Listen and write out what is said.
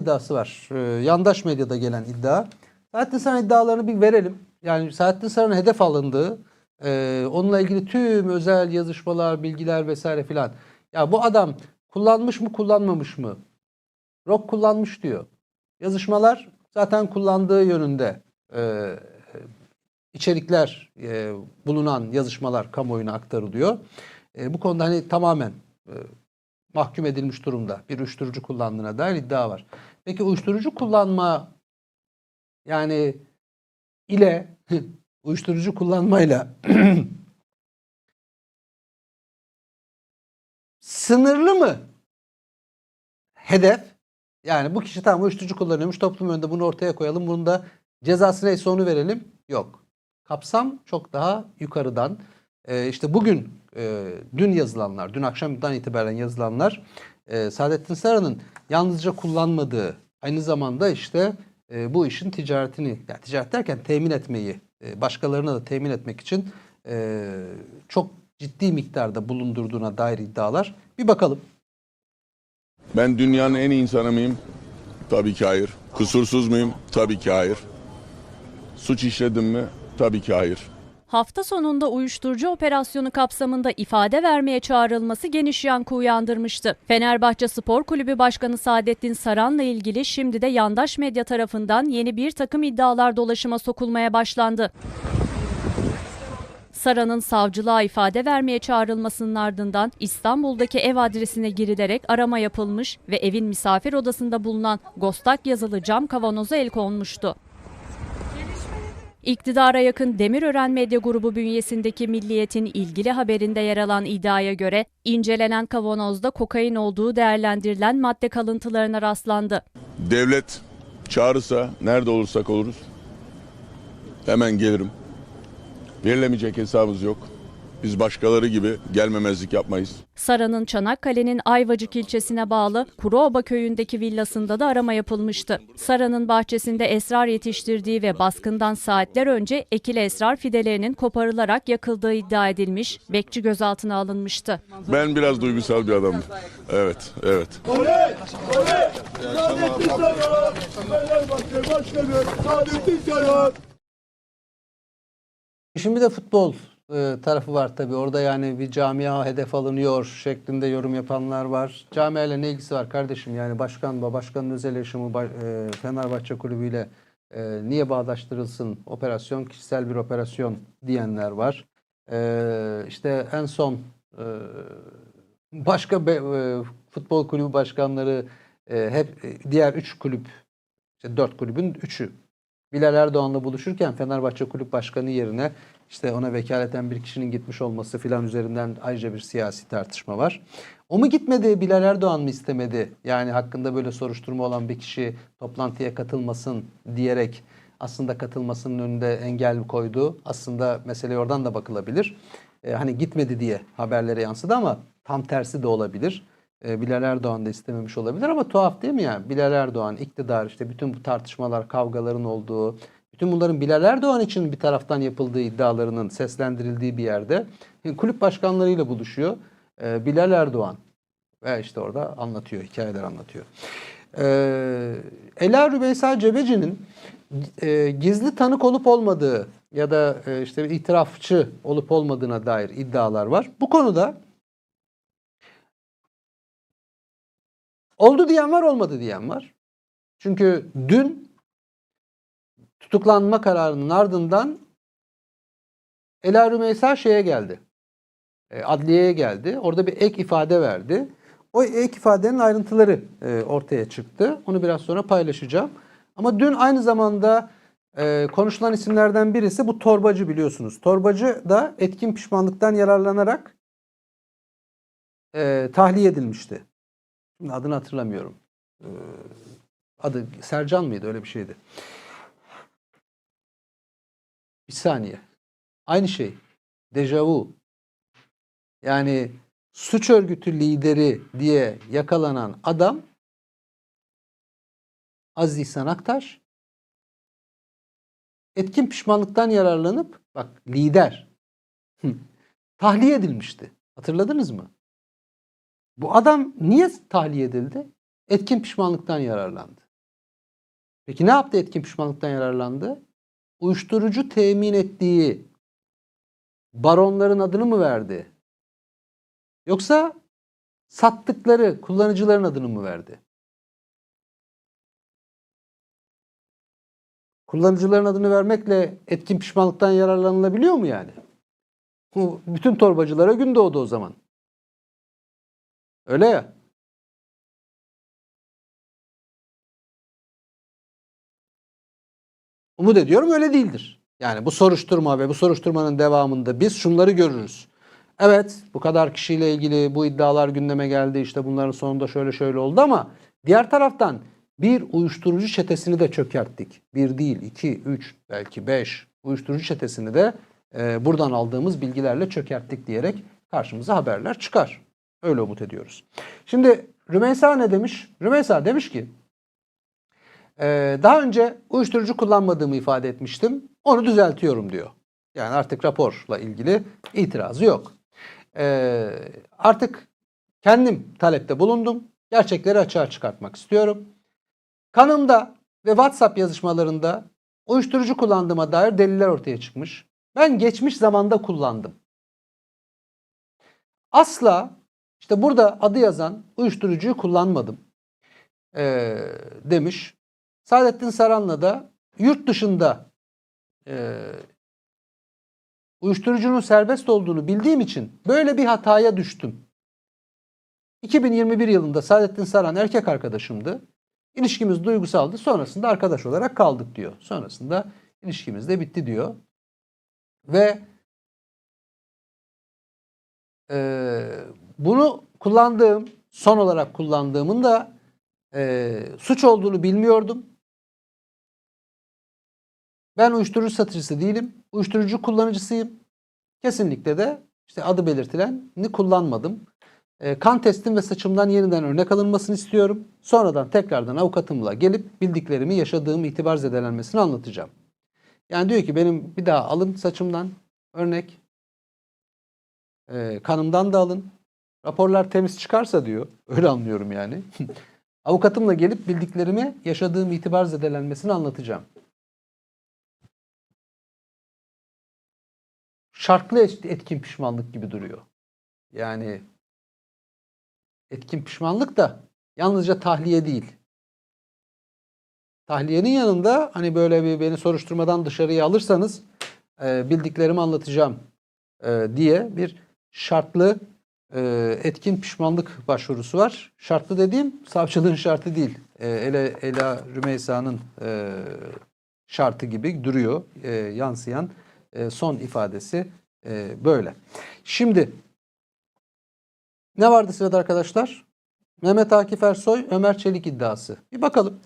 iddiası var. Ee, yandaş medyada gelen iddia. Saadettin Saran iddialarını bir verelim. Yani Saadettin Saran'ın hedef alındığı, e, onunla ilgili tüm özel yazışmalar, bilgiler vesaire filan. Ya bu adam kullanmış mı kullanmamış mı? Rock kullanmış diyor. Yazışmalar zaten kullandığı yönünde e, içerikler e, bulunan yazışmalar kamuoyuna aktarılıyor. E, bu konuda hani tamamen e, mahkum edilmiş durumda. Bir uyuşturucu kullandığına dair iddia var. Peki uyuşturucu kullanma yani ile uyuşturucu kullanmayla sınırlı mı hedef? Yani bu kişi tam uyuşturucu kullanıyormuş toplum önünde bunu ortaya koyalım. Bunun da cezası neyse onu verelim. Yok. Kapsam çok daha yukarıdan. Ee, işte bugün e, dün yazılanlar, dün akşamdan itibaren yazılanlar e, Saadettin Saran'ın yalnızca kullanmadığı aynı zamanda işte e, bu işin ticaretini, yani ticaret derken temin etmeyi, e, başkalarına da temin etmek için e, çok ciddi miktarda bulundurduğuna dair iddialar. Bir bakalım. Ben dünyanın en iyi insanı mıyım? Tabii ki hayır. Kusursuz muyum? Tabii ki hayır. Suç işledim mi? Tabii ki hayır. Hafta sonunda uyuşturucu operasyonu kapsamında ifade vermeye çağrılması geniş yankı uyandırmıştı. Fenerbahçe Spor Kulübü Başkanı Saadettin Saran'la ilgili şimdi de yandaş medya tarafından yeni bir takım iddialar dolaşıma sokulmaya başlandı. Saran'ın savcılığa ifade vermeye çağrılmasının ardından İstanbul'daki ev adresine girilerek arama yapılmış ve evin misafir odasında bulunan Gostak yazılı cam kavanoza el konmuştu. İktidara yakın Demirören Medya Grubu bünyesindeki Milliyet'in ilgili haberinde yer alan iddiaya göre incelenen kavanozda kokain olduğu değerlendirilen madde kalıntılarına rastlandı. Devlet çağırırsa nerede olursak oluruz. Hemen gelirim. Verilemeyecek hesabımız yok. Biz başkaları gibi gelmemezlik yapmayız. Saran'ın Çanakkale'nin Ayvacık ilçesine bağlı Kuruoba köyündeki villasında da arama yapılmıştı. Saran'ın bahçesinde esrar yetiştirdiği ve baskından saatler önce ekili esrar fidelerinin koparılarak yakıldığı iddia edilmiş, bekçi gözaltına alınmıştı. Ben biraz duygusal bir adamım. Evet, evet. Saadettin Saran! Fenerbahçe Başkanı Saadettin Saran! Şimdi de futbol tarafı var tabii. Orada yani bir camia hedef alınıyor şeklinde yorum yapanlar var. Camiayla ne ilgisi var kardeşim? Yani başkan, başkanın özel yaşamı e, Fenerbahçe kulübüyle e, niye bağdaştırılsın? Operasyon kişisel bir operasyon diyenler var. E, işte en son e, başka e, futbol kulübü başkanları e, hep e, diğer üç kulüp, işte dört kulübün üçü Bilal Erdoğan'la buluşurken Fenerbahçe Kulüp Başkanı yerine işte ona vekaleten bir kişinin gitmiş olması filan üzerinden ayrıca bir siyasi tartışma var. O mu gitmedi, Bilal Erdoğan mı istemedi? Yani hakkında böyle soruşturma olan bir kişi toplantıya katılmasın diyerek aslında katılmasının önünde engel koydu. Aslında mesele oradan da bakılabilir. Ee, hani gitmedi diye haberlere yansıdı ama tam tersi de olabilir. Ee, Bilal Erdoğan da istememiş olabilir ama tuhaf değil mi yani? Bilal Erdoğan, iktidar işte bütün bu tartışmalar, kavgaların olduğu, bütün bunların Bilal Erdoğan için bir taraftan yapıldığı iddialarının seslendirildiği bir yerde e, kulüp başkanlarıyla buluşuyor. Ee, Bilal Erdoğan ve işte orada anlatıyor, hikayeler anlatıyor. Ee, Ela Rümeysa Cebeci'nin e, gizli tanık olup olmadığı ya da e, işte bir itirafçı olup olmadığına dair iddialar var. Bu konuda Oldu diyen var, olmadı diyen var. Çünkü dün tutuklanma kararının ardından Ela Rümeysa şeye geldi. E, Adliyeye geldi. Orada bir ek ifade verdi. O ek ifadenin ayrıntıları e, ortaya çıktı. Onu biraz sonra paylaşacağım. Ama dün aynı zamanda e, konuşulan isimlerden birisi bu torbacı biliyorsunuz. Torbacı da etkin pişmanlıktan yararlanarak tahliye edilmişti. Adını hatırlamıyorum. Adı Sercan mıydı öyle bir şeydi. Bir saniye. Aynı şey. Dejavu. Yani suç örgütü lideri diye yakalanan adam Aziz İhsan Aktaş etkin pişmanlıktan yararlanıp bak lider tahliye edilmişti. Hatırladınız mı? Bu adam niye tahliye edildi? Etkin pişmanlıktan yararlandı. Peki ne yaptı etkin pişmanlıktan yararlandı? Uyuşturucu temin ettiği baronların adını mı verdi? Yoksa sattıkları kullanıcıların adını mı verdi? Kullanıcıların adını vermekle etkin pişmanlıktan yararlanılabiliyor mu yani? Bütün torbacılara gün doğdu o zaman. Öyle ya. Umut ediyorum öyle değildir. Yani bu soruşturma ve bu soruşturmanın devamında biz şunları görürüz. Evet bu kadar kişiyle ilgili bu iddialar gündeme geldi işte bunların sonunda şöyle şöyle oldu ama diğer taraftan bir uyuşturucu çetesini de çökerttik. Bir değil, iki, üç, belki beş uyuşturucu çetesini de e, buradan aldığımız bilgilerle çökerttik diyerek karşımıza haberler çıkar. Öyle umut ediyoruz. Şimdi Rümeysa ne demiş? Rümeysa demiş ki ee, daha önce uyuşturucu kullanmadığımı ifade etmiştim. Onu düzeltiyorum diyor. Yani artık raporla ilgili itirazı yok. Ee, artık kendim talepte bulundum. Gerçekleri açığa çıkartmak istiyorum. Kanımda ve WhatsApp yazışmalarında uyuşturucu kullandığıma dair deliller ortaya çıkmış. Ben geçmiş zamanda kullandım. Asla işte burada adı yazan uyuşturucuyu kullanmadım ee, demiş. Saadettin Saran'la da yurt dışında e, uyuşturucunun serbest olduğunu bildiğim için böyle bir hataya düştüm. 2021 yılında Saadettin Saran erkek arkadaşımdı. İlişkimiz duygusaldı. Sonrasında arkadaş olarak kaldık diyor. Sonrasında ilişkimiz de bitti diyor. Ve e, bunu kullandığım, son olarak kullandığımın da e, suç olduğunu bilmiyordum. Ben uyuşturucu satıcısı değilim. Uyuşturucu kullanıcısıyım. Kesinlikle de işte adı belirtileni kullanmadım. E, kan testim ve saçımdan yeniden örnek alınmasını istiyorum. Sonradan tekrardan avukatımla gelip bildiklerimi yaşadığım itibar zedelenmesini anlatacağım. Yani diyor ki benim bir daha alın saçımdan örnek. E, kanımdan da alın. Raporlar temiz çıkarsa diyor. Öyle anlıyorum yani. Avukatımla gelip bildiklerimi yaşadığım itibar zedelenmesini anlatacağım. Şartlı et- etkin pişmanlık gibi duruyor. Yani etkin pişmanlık da yalnızca tahliye değil. Tahliyenin yanında hani böyle bir beni soruşturmadan dışarıya alırsanız e, bildiklerimi anlatacağım e, diye bir şartlı e, etkin pişmanlık başvurusu var. Şartlı dediğim savcılığın şartı değil. E, Ela, Ela Rümeysa'nın e, şartı gibi duruyor. E, yansıyan e, son ifadesi e, böyle. Şimdi ne vardı sırada arkadaşlar? Mehmet Akif Ersoy, Ömer Çelik iddiası. Bir bakalım.